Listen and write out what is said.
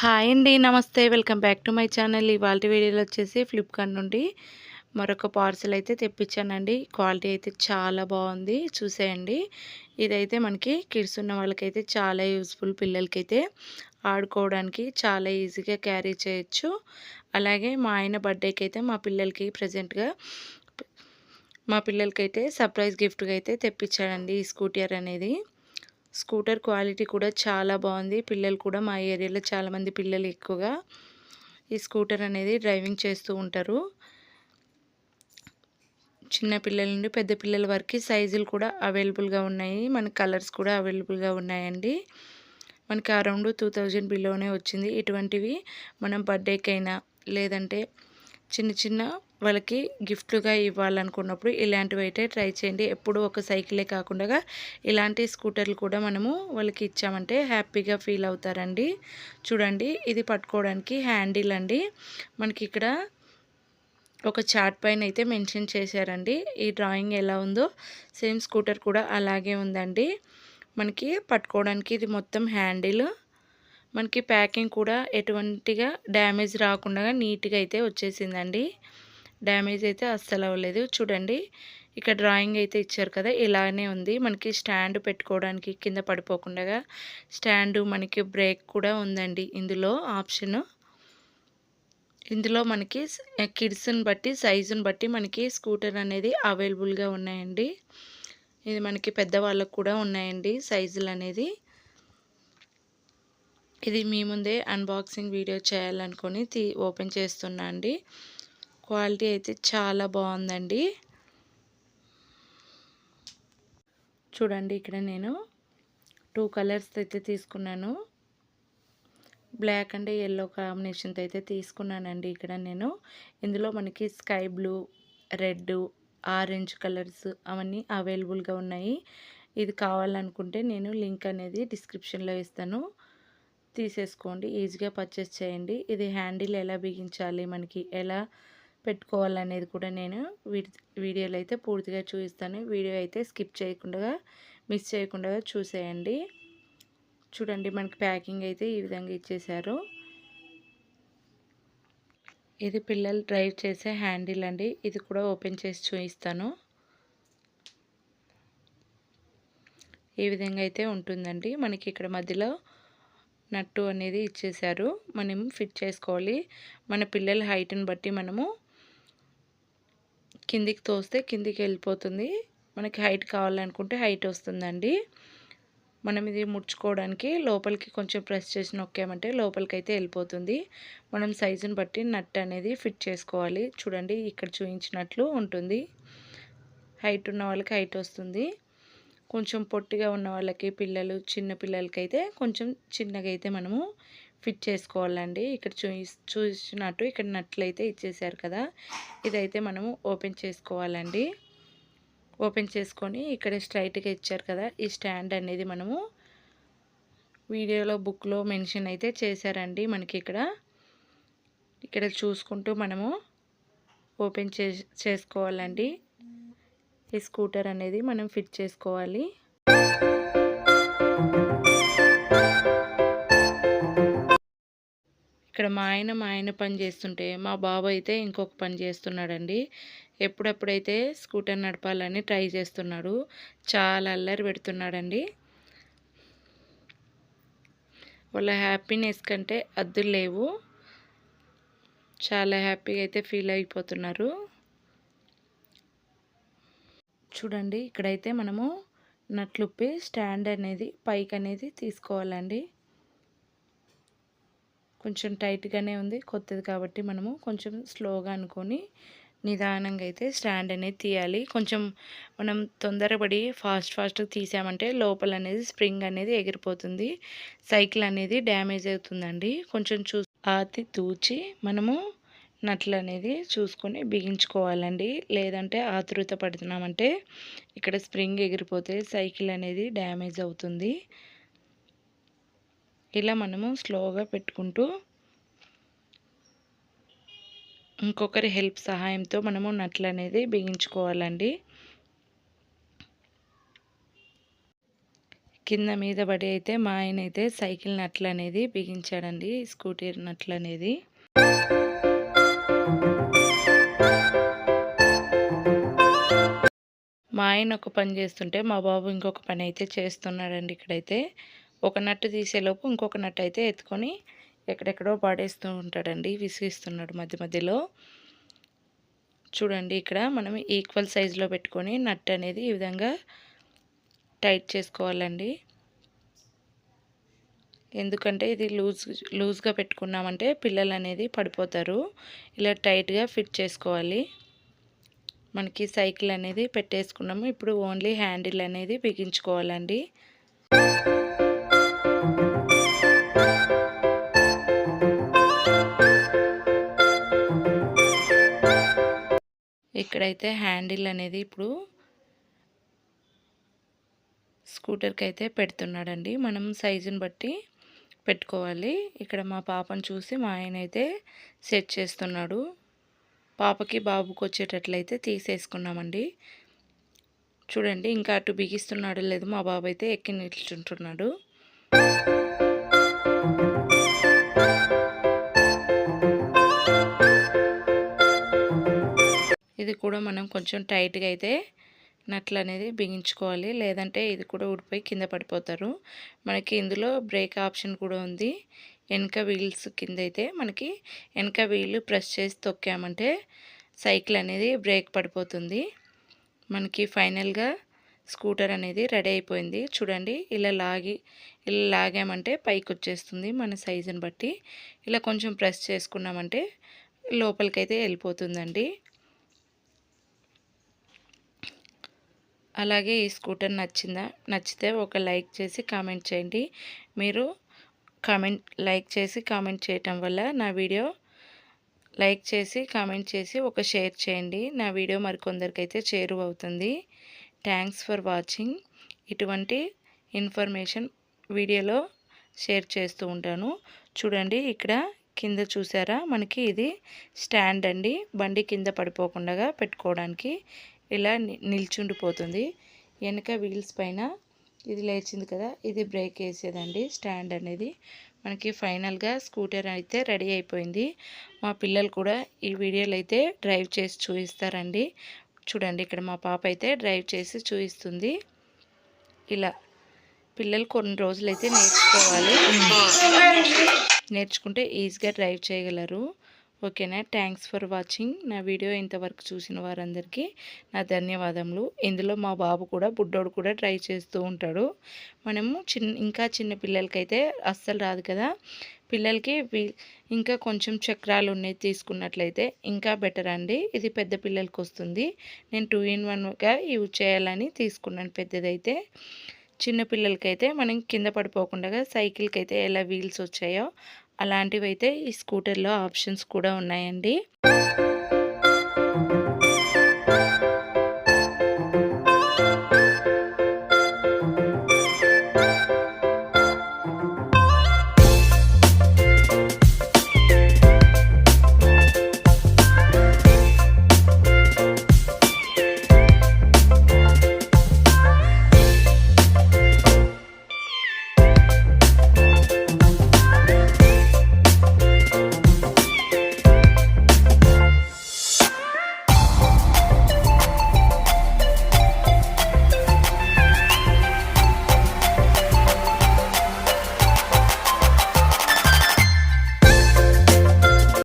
Hi అండి నమస్తే. Welcome back to my channel. ఇవాళ వీడియోలో వచ్చేసి ఫ్లిప్కార్ట్ నుండి మరొక పార్సల్ అయితే తెప్పించానండి. క్వాలిటీ అయితే చాలా బాగుంది. చూసేయండి. ఇదైతే మనకి కిడ్స్ ఉన్న వాళ్ళకైతే చాలా యూస్ఫుల్. పిల్లలకైతే ఆడుకోవడానికి చాలా ఈజీగా క్యారీ చేయొచ్చు. అలాగే మా ఆయన బర్త్డేకి అయితే మా పిల్లలకి ప్రజెంట్గా మా పిల్లలకైతే సర్ప్రైజ్ గిఫ్ట్గా అయితే తెప్పించాడండి ఈ స్కూటర్ అనేది. స్కూటర్ క్వాలిటీ కూడా చాలా బాగుంది. పిల్లలు కూడా మా ఏరియాలో చాలామంది పిల్లలు ఎక్కువగా ఈ స్కూటర్ అనేది డ్రైవింగ్ చేస్తూ ఉంటారు. చిన్న పిల్లల నుండి పెద్ద పిల్లల వరకు సైజులు కూడా అవైలబుల్గా ఉన్నాయి. మన కలర్స్ కూడా అవైలబుల్గా ఉన్నాయండి. మనకి అరౌండ్ టూ థౌజండ్ బిలోనే వచ్చింది. ఇటువంటివి మనం బర్త్డేకైనా లేదంటే చిన్న చిన్న వాళ్ళకి గిఫ్ట్లుగా ఇవ్వాలనుకున్నప్పుడు ఇలాంటివి అయితే ట్రై చేయండి. ఎప్పుడు ఒక సైకిలే కాకుండా ఇలాంటి స్కూటర్లు కూడా మనము వాళ్ళకి ఇచ్చామంటే హ్యాపీగా ఫీల్ అవుతారండి. చూడండి ఇది పట్టుకోవడానికి హ్యాండిల్ అండి. మనకి ఇక్కడ ఒక చార్ట్ పైన అయితే మెన్షన్ చేశారండి. ఈ డ్రాయింగ్ ఎలా ఉందో సేమ్ స్కూటర్ కూడా అలాగే ఉందండి. మనకి పట్టుకోవడానికి ఇది మొత్తం హ్యాండిల్. మనకి ప్యాకింగ్ కూడా ఎటువంటిగా డ్యామేజ్ రాకుండా నీట్గా అయితే వచ్చేసిందండి. డ్యామేజ్ అయితే అస్సలు అవ్వలేదు. చూడండి ఇక్కడ డ్రాయింగ్ అయితే ఇచ్చారు కదా ఇలానే ఉంది. మనకి స్టాండ్ పెట్టుకోవడానికి కింద పడిపోకుండా స్టాండు మనకి బ్రేక్ కూడా ఉందండి ఇందులో ఆప్షన్. ఇందులో మనకి కిడ్స్ని బట్టి సైజుని బట్టి మనకి స్కూటర్ అనేది అవైలబుల్గా ఉన్నాయండి. ఇది మనకి పెద్దవాళ్ళకు కూడా ఉన్నాయండి సైజులు అనేది. ఇది మీ ముందే అన్బాక్సింగ్ వీడియో చేయాలనుకొని తీ ఓపెన్ చేస్తున్నా అండి. క్వాలిటీ అయితే చాలా బాగుందండి. చూడండి ఇక్కడ నేను టూ కలర్స్ అయితే తీసుకున్నాను. బ్లాక్ అండ్ ఎల్లో కాంబినేషన్తో అయితే తీసుకున్నానండి ఇక్కడ నేను. ఇందులో మనకి sky blue red orange colours అవన్నీ అవైలబుల్గా ఉన్నాయి. ఇది కావాలనుకుంటే నేను లింక్ అనేది డిస్క్రిప్షన్లో ఇస్తాను. తీసేసుకోండి ఈజీగా పర్చేస్ చేయండి. ఇది హ్యాండిల్ ఎలా బిగించాలి మనకి ఎలా పెట్టుకోవాలనేది కూడా నేను వీడియోలో అయితే పూర్తిగా చూపిస్తాను. వీడియో అయితే స్కిప్ చేయకుండా మిస్ చేయకుండా చూసేయండి. చూడండి మనకి ప్యాకింగ్ అయితే ఈ విధంగా ఇచ్చేసారు ఇది పిల్లలు డ్రైవ్ చేసే హ్యాండిల్ అండి. ఇది కూడా ఓపెన్ చేసి చూపిస్తాను. ఈ విధంగా అయితే ఉంటుందండి. మనకి ఇక్కడ మధ్యలో నట్టు అనేది ఇచ్చేసారు మనం ఫిట్ చేసుకోవాలి. మన పిల్లల హైట్ని బట్టి మనము కిందికి తోస్తే కిందికి వెళ్ళిపోతుంది. మనకి హైట్ కావాలనుకుంటే హైట్ వస్తుందండి. మనం ఇది ముడుచుకోవడానికి లోపలికి కొంచెం ప్రెస్ చేసి నొక్కామంటే లోపలికి అయితే వెళ్ళిపోతుంది. మనం సైజుని బట్టి నట్ అనేది ఫిట్ చేసుకోవాలి. చూడండి ఇక్కడ చూపించినట్లు ఉంటుంది. హైట్ ఉన్న వాళ్ళకి హైట్ వస్తుంది. కొంచెం పొట్టిగా ఉన్న వాళ్ళకి పిల్లలు చిన్న పిల్లలకి అయితే కొంచెం చిన్నగా అయితే మనము ఫిట్ చేసుకోవాలండి. ఇక్కడ చూ చూసినట్టు ఇక్కడ నట్లయితే ఇచ్చేసారు కదా. ఇదైతే మనము ఓపెన్ చేసుకోవాలండి. ఓపెన్ చేసుకొని ఇక్కడ స్ట్రైట్గా ఇచ్చారు కదా. ఈ స్టాండ్ అనేది మనము వీడియోలో బుక్లో మెన్షన్ అయితే చేశారండి మనకి ఇక్కడ. ఇక్కడ చూసుకుంటూ మనము ఓపెన్ చే చేసుకోవాలండి. ఈ స్కూటర్ అనేది మనం ఫిట్ చేసుకోవాలి. ఇక్కడ మా ఆయన మా ఆయన పని చేస్తుంటే మా బాబు అయితే ఇంకొక పని చేస్తున్నాడండి. ఎప్పుడెప్పుడైతే స్కూటర్ నడపాలని ట్రై చేస్తున్నాడు. చాలా అల్లరి పెడుతున్నాడండి. వాళ్ళ హ్యాపీనెస్ కంటే అద్దులు లేవు. చాలా హ్యాపీగా అయితే ఫీల్ అయిపోతున్నారు. చూడండి ఇక్కడైతే మనము నట్లుప్పి స్టాండ్ అనేది పైకి అనేది తీసుకోవాలండి. కొంచెం టైట్గానే ఉంది. కొత్తది కాబట్టి మనము కొంచెం స్లోగా అనుకొని నిదానంగా అయితే స్టాండ్ అనేది తీయాలి. కొంచెం మనం తొందరపడి ఫాస్ట్ ఫాస్ట్గా తీసామంటే లోపల అనేది స్ప్రింగ్ అనేది ఎగిరిపోతుంది. సైకిల్ అనేది డ్యామేజ్ అవుతుందండి. కొంచెం చూ ఆతి తూచి మనము నట్లు అనేది చూసుకొని బిగించుకోవాలండి. లేదంటే ఆతృత పడుతున్నామంటే ఇక్కడ స్ప్రింగ్ ఎగిరిపోతే సైకిల్ అనేది డ్యామేజ్ అవుతుంది. ఇలా మనము స్లోగా పెట్టుకుంటూ ఇంకొకరి హెల్ప్ సహాయంతో మనము నట్లు అనేది బిగించుకోవాలండి. కింద మీద పడి అయితే మా ఆయన అయితే సైకిల్ నట్లు అనేది బిగించాడండి స్కూటీ నట్లు అనేది మా ఆయన ఒక పని చేస్తుంటే మా బాబు ఇంకొక పని అయితే చేస్తున్నాడండి ఇక్కడైతే. ఒక నట్టు తీసేలోపు ఇంకొక నట్టు అయితే ఎత్తుకొని ఎక్కడెక్కడో పాడేస్తూ ఉంటాడండి విసిగిస్తున్నాడు మధ్య మధ్యలో. చూడండి ఇక్కడ మనం ఈక్వల్ సైజులో పెట్టుకొని నట్ అనేది ఈ విధంగా టైట్ చేసుకోవాలండి. ఎందుకంటే ఇది లూజ్ లూజ్గా పెట్టుకున్నామంటే పిల్లలు అనేది పడిపోతారు. ఇలా టైట్గా ఫిట్ చేసుకోవాలి. మనకి సైకిల్ అనేది పెట్టేసుకున్నాము. ఇప్పుడు ఓన్లీ హ్యాండిల్ అనేది బిగించుకోవాలండి. ఇక్కడైతే హ్యాండిల్ అనేది ఇప్పుడు స్కూటర్కి అయితే పెడుతున్నాడండి. మనం సైజుని బట్టి పెట్టుకోవాలి. ఇక్కడ మా పాపను చూసి మా ఆయన అయితే సెట్ చేస్తున్నాడు. పాపకి బాబుకి వచ్చేటట్లయితే తీసేసుకున్నామండి. చూడండి ఇంకా అటు బిగిస్తున్నాడు లేదు మా బాబు అయితే ఎక్కి నిల్చుంటున్నాడు. ఇది కూడా మనం కొంచెం టైట్గా అయితే నట్లు అనేది బిగించుకోవాలి. లేదంటే ఇది కూడా ఊడిపోయి కింద పడిపోతారు. మనకి ఇందులో బ్రేక్ ఆప్షన్ కూడా ఉంది. వెనక వీల్స్ కింద అయితే మనకి వెనక వీలు ప్రెస్ చేసి తొక్కామంటే సైకిల్ అనేది బ్రేక్ పడిపోతుంది. మనకి ఫైనల్గా స్కూటర్ అనేది రెడీ అయిపోయింది. చూడండి ఇలా లాగి ఇలా లాగామంటే పైకి వచ్చేస్తుంది మన సైజుని బట్టి. ఇలా కొంచెం ప్రెస్ చేసుకున్నామంటే లోపలికైతే వెళ్ళిపోతుందండి. అలాగే ఈ స్కూటర్ నచ్చిందా? నచ్చితే ఒక లైక్ చేసి కామెంట్ చేయండి. మీరు కామెంట్ లైక్ చేసి కామెంట్ చేయటం వల్ల నా వీడియో లైక్ చేసి కామెంట్ చేసి ఒక షేర్ చేయండి. నా వీడియో మరికొందరికైతే చేరువ అవుతుంది. Thanks for watching. ఇటువంటి ఇన్ఫర్మేషన్ వీడియోలో షేర్ చేస్తూ ఉంటాను. చూడండి ఇక్కడ కింద చూసారా? మనకి ఇది స్టాండ్ అండి. బండి కింద పడిపోకుండా పెట్టుకోవడానికి ఇలా నిల్చుండిపోతుంది. వెనక వీల్స్ పైన ఇది లేచింది కదా ఇది బ్రేక్ వేసేదండి స్టాండ్ అనేది. మనకి ఫైనల్గా స్కూటర్ అయితే రెడీ అయిపోయింది. మా పిల్లలు కూడా ఈ వీడియోలు అయితే డ్రైవ్ చేసి చూపిస్తారండి. చూడండి ఇక్కడ మా పాప అయితే డ్రైవ్ చేసి చూపిస్తుంది. ఇలా పిల్లలు కొన్ని రోజులైతే నేర్చుకోవాలి. నేర్చుకుంటే ఈజీగా డ్రైవ్ చేయగలరు. ఓకేనా? థ్యాంక్స్ ఫర్ వాచింగ్ నా వీడియో ఇంతవరకు చూసిన వారందరికీ నా ధన్యవాదములు. ఇందులో మా బాబు కూడా బుడ్డోడు కూడా ట్రై చేస్తూ ఉంటాడు. మనము చిన్న ఇంకా చిన్న పిల్లలకైతే అస్సలు రాదు కదా? పిల్లలకి ఇంకా కొంచెం చక్రాలు ఉన్నాయి తీసుకున్నట్లయితే ఇంకా బెటర్ అండి. ఇది పెద్ద పిల్లలకి వస్తుంది. నేను టూ ఇన్ వన్గా యూజ్ చేయాలని తీసుకున్నాను పెద్దదైతే. చిన్న పిల్లలకైతే మనం కింద పడిపోకుండా సైకిల్కి అయితే ఎలా వీల్స్ వచ్చాయో అలాంటివి అయితే ఈ స్కూటర్లో ఆప్షన్స్ కూడా ఉన్నాయండి.